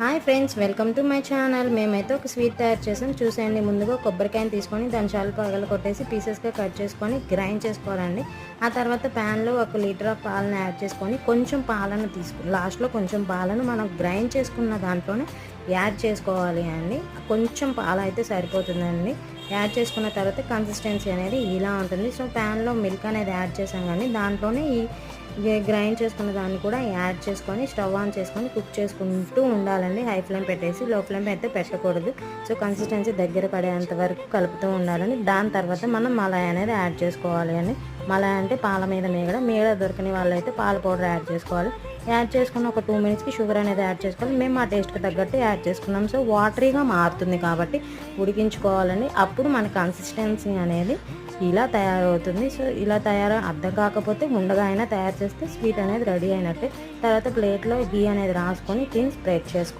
Hi friends welcome to my channel. మేమైతే ఒక sweet తయారు చేసాం. చూసేయండి ముందుగా కొబ్బరికాయని తీసుకొని దాని చాలు పగలు కొట్టేసి పీసెస్గా కట్ చేసుకొని గ్రైండ్ చేసుకోవాలండి. ఆ తర్వాత ప్యాన్లో ఒక లీటర్ ఆఫ్ పాలను యాడ్ చేసుకొని కొంచెం పాలను తీసుకు లాస్ట్లో కొంచెం పాలను మనం గ్రైండ్ చేసుకున్న దాంట్లోనే యాడ్ చేసుకోవాలి అండి. కొంచెం పాలు అయితే సరిపోతుందండి. యాడ్ చేసుకున్న తర్వాత కన్సిస్టెన్సీ అనేది ఇలా ఉంటుంది. సో ప్యాన్లో మిల్క్ అనేది యాడ్ చేసాం కానీ దాంట్లోనే ఈ గ్రైండ్ చేసుకున్న దాన్ని కూడా యాడ్ చేసుకొని స్టవ్ ఆన్ చేసుకొని కుక్ చేసుకుంటూ ఉండాలండి. హై ఫ్లేమ్ పెట్టేసి లో ఫ్లేమ్ అయితే పెట్టకూడదు. సో కన్సిస్టెన్సీ దగ్గర పడేంత వరకు కలుపుతూ ఉండాలండి. దాని తర్వాత మనం మలాయ్ అనేది యాడ్ చేసుకోవాలి అని మలాయ్ అంటే పాల మీద మీగడ. మీగడ దొరకని వాళ్ళైతే పాల పౌడర్ యాడ్ చేసుకోవాలి. యాడ్ చేసుకున్న ఒక టూ మినిట్స్కి షుగర్ అనేది యాడ్ చేసుకోవాలి. మేము మా టేస్ట్కి తగ్గట్టు యాడ్ చేసుకున్నాం. సో వాటరీగా మారుతుంది కాబట్టి ఉడికించుకోవాలని అప్పుడు మన కన్సిస్టెన్సీ అనేది ఇలా తయారవుతుంది. సో ఇలా తయారు అర్థం కాకపోతే ఉండగా అయినా తయారు చేస్తే స్వీట్ అనేది రెడీ అయినట్టే. తర్వాత ప్లేట్లో గీ అనేది రాసుకొని తిని స్ప్రెడ్ చేసుకోవాలి